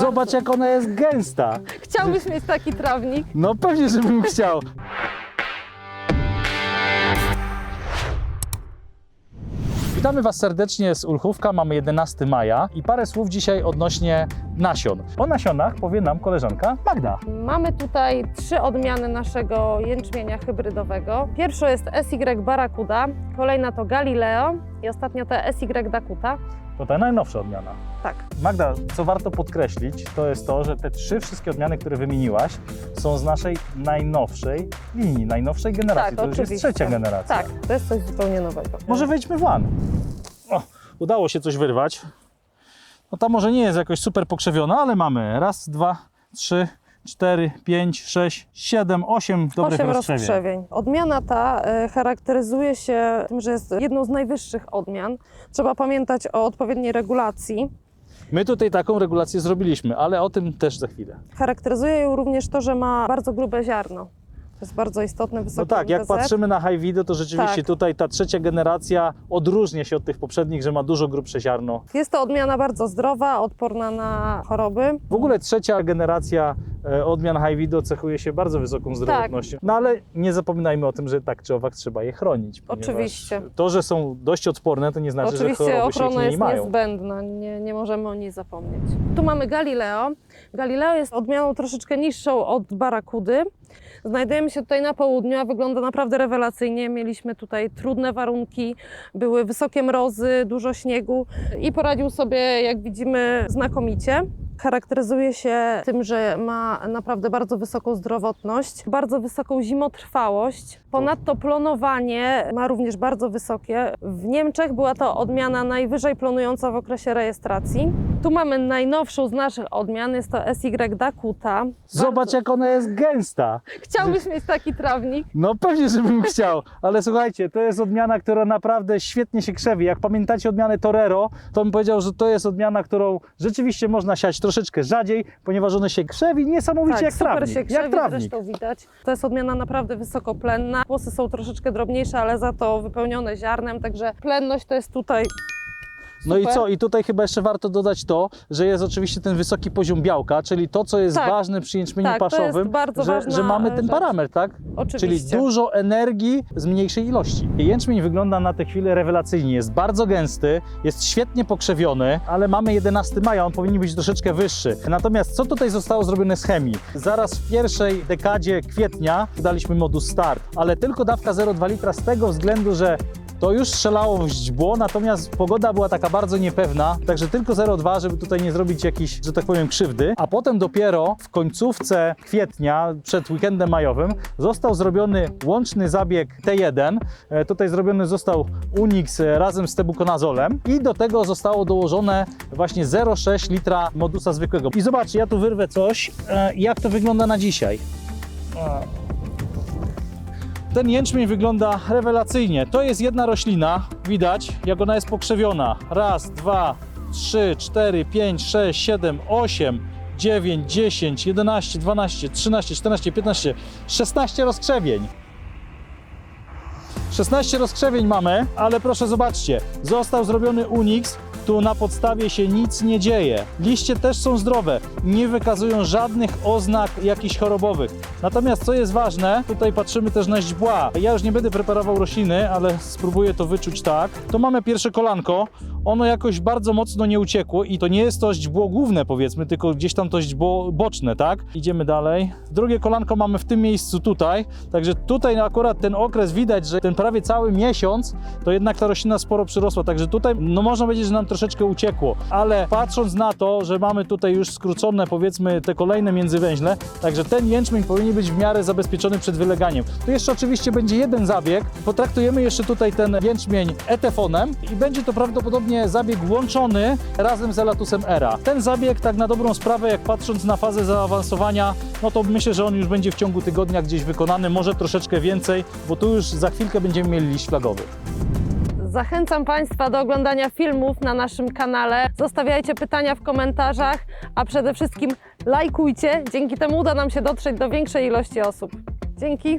Zobacz jak ona jest gęsta. Chciałbyś mieć taki trawnik? No pewnie, żebym chciał. Witamy Was serdecznie z Ulchówka. Mamy 11 maja i parę słów dzisiaj odnośnie nasion. O nasionach powie nam koleżanka Magda. Mamy tutaj trzy odmiany naszego jęczmienia hybrydowego. Pierwsza jest SY Barracuda, kolejna to Galileo i ostatnio to SY Dakuta. To ta najnowsza odmiana. Tak. Magda, co warto podkreślić, to jest to, że te trzy wszystkie odmiany, które wymieniłaś, są z naszej najnowszej linii, najnowszej generacji. Tak, to już jest oczywiście. trzecia generacja. Tak, to jest coś zupełnie nowego. Może wejdźmy w lan. O, udało się coś wyrwać. No ta może nie jest jakoś super pokrzewiona, ale mamy raz, dwa, trzy, cztery, pięć, sześć, siedem, osiem dobrych Osiem roztrzewień. roztrzewień. Odmiana ta e, charakteryzuje się tym, że jest jedną z najwyższych odmian. Trzeba pamiętać o odpowiedniej regulacji. My tutaj taką regulację zrobiliśmy, ale o tym też za chwilę. Charakteryzuje ją również to, że ma bardzo grube ziarno. To jest bardzo istotne, No tak, jak patrzymy na high video, to rzeczywiście Tak. tutaj ta trzecia generacja odróżnia się od tych poprzednich, że ma dużo grubsze ziarno. Jest to odmiana bardzo zdrowa, odporna na choroby. W ogóle trzecia generacja e, odmian high video cechuje się bardzo wysoką zdrowotnością. No ale nie zapominajmy o tym, że tak czy owak trzeba je chronić. Oczywiście. To, że są dość odporne, to nie znaczy, że Oczywiście choroby się ich ochrona jest niezbędna, nie, nie możemy o niej zapomnieć. Tu mamy Galileo. Galileo jest odmianą troszeczkę niższą od Barakudy. Znajdujemy się tutaj na południu, a wygląda naprawdę rewelacyjnie. Mieliśmy tutaj trudne warunki, były wysokie mrozy, dużo śniegu i poradził sobie, jak widzimy, znakomicie. Charakteryzuje się tym, że ma naprawdę bardzo wysoką zdrowotność, bardzo wysoką zimotrwałość. Ponadto plonowanie ma również bardzo wysokie. W Niemczech była to odmiana najwyżej plonująca w okresie rejestracji. Tu mamy najnowszą z naszych odmian, jest to SY Dakuta. Zobacz, jak ona jest gęsta. Chciałbyś mieć taki trawnik? No pewnie, żebym chciał, ale słuchajcie, to jest odmiana, która naprawdę świetnie się krzewi. Jak pamiętacie odmianę Torero, to bym powiedział, że to jest odmiana, którą rzeczywiście można siać troszeczkę rzadziej, ponieważ ona się krzewi niesamowicie jak Tak, super trawnik. się krzewi, jak trawnik. zresztą widać. To jest odmiana naprawdę wysokoplenna. Włosy są troszeczkę drobniejsze, ale za to wypełnione ziarnem, także plenność to jest tutaj No i super. co? I tutaj chyba jeszcze warto dodać to, że jest oczywiście ten wysoki poziom białka, czyli to, co jest Tak. ważne przy jęczmieniu Tak, paszowym, bardzo że, że mamy ten rzecz. parametr, tak? Czyli Oczywiście. dużo energii z mniejszej ilości. Jęczmień wygląda na tę chwilę rewelacyjnie. Jest bardzo gęsty, jest świetnie pokrzewiony, ale mamy 11 maja, on powinien być troszeczkę wyższy. Natomiast co tutaj zostało zrobione z chemii? Zaraz w pierwszej dekadzie kwietnia daliśmy modus start, ale tylko dawka 0,2 litra z tego względu, że to już strzelało w źdźbło, natomiast pogoda była taka bardzo niepewna, także tylko 0,2, żeby tutaj nie zrobić jakiejś, że tak powiem, krzywdy. A potem dopiero w końcówce kwietnia, przed weekendem majowym, został zrobiony łączny zabieg T1. E, Tutaj zrobiony został Unix e, razem z tebukonazolem i do tego zostało dołożone właśnie 0,6 litra modusa zwykłego. I zobaczcie, ja tu wyrwę coś, e, jak to wygląda na dzisiaj. Ten jęczmień wygląda rewelacyjnie. To jest jedna roślina, widać jak ona jest pokrzewiona. Raz, dwa, trzy, cztery, pięć, sześć, siedem, osiem, dziewięć, dziesięć, jedenaście, dwanaście, trzynaście, czternaście, piętnaście, szesnaście rozkrzewień. 16 rozkrzewień mamy, ale proszę zobaczcie, został zrobiony Unix, tu na podstawie się nic nie dzieje. Liście też są zdrowe, nie wykazują żadnych oznak jakichś chorobowych. Natomiast co jest ważne, tutaj patrzymy też na źdźbła. Ja już nie będę preparował rośliny, ale spróbuję to wyczuć tak. Tu mamy pierwsze kolanko, ono jakoś bardzo mocno nie uciekło i to nie jest to źdźbło główne powiedzmy, tylko gdzieś tam to źdźbło boczne, tak? Idziemy dalej. Drugie kolanko mamy w tym miejscu tutaj, także tutaj akurat ten okres widać, że ten prawie cały miesiąc to jednak ta roślina sporo przyrosła, także tutaj no można powiedzieć, że nam troszeczkę uciekło, ale patrząc na to, że mamy tutaj już skrócone powiedzmy te kolejne międzywęźle, także ten jęczmień powinien być w miarę zabezpieczony przed wyleganiem. Tu jeszcze oczywiście będzie jeden zabieg, potraktujemy jeszcze tutaj ten jęczmień etefonem i będzie to prawdopodobnie zabieg łączony razem z elatusem ERA. Ten zabieg tak na dobrą sprawę, jak patrząc na fazę zaawansowania, no to myślę, że on już będzie w ciągu tygodnia gdzieś wykonany, może troszeczkę więcej, bo tu już za chwilkę będziemy mieli liść flagowy. Zachęcam Państwa do oglądania filmów na naszym kanale. Zostawiajcie pytania w komentarzach, a przede wszystkim lajkujcie. Dzięki temu uda nam się dotrzeć do większej ilości osób. Dzięki.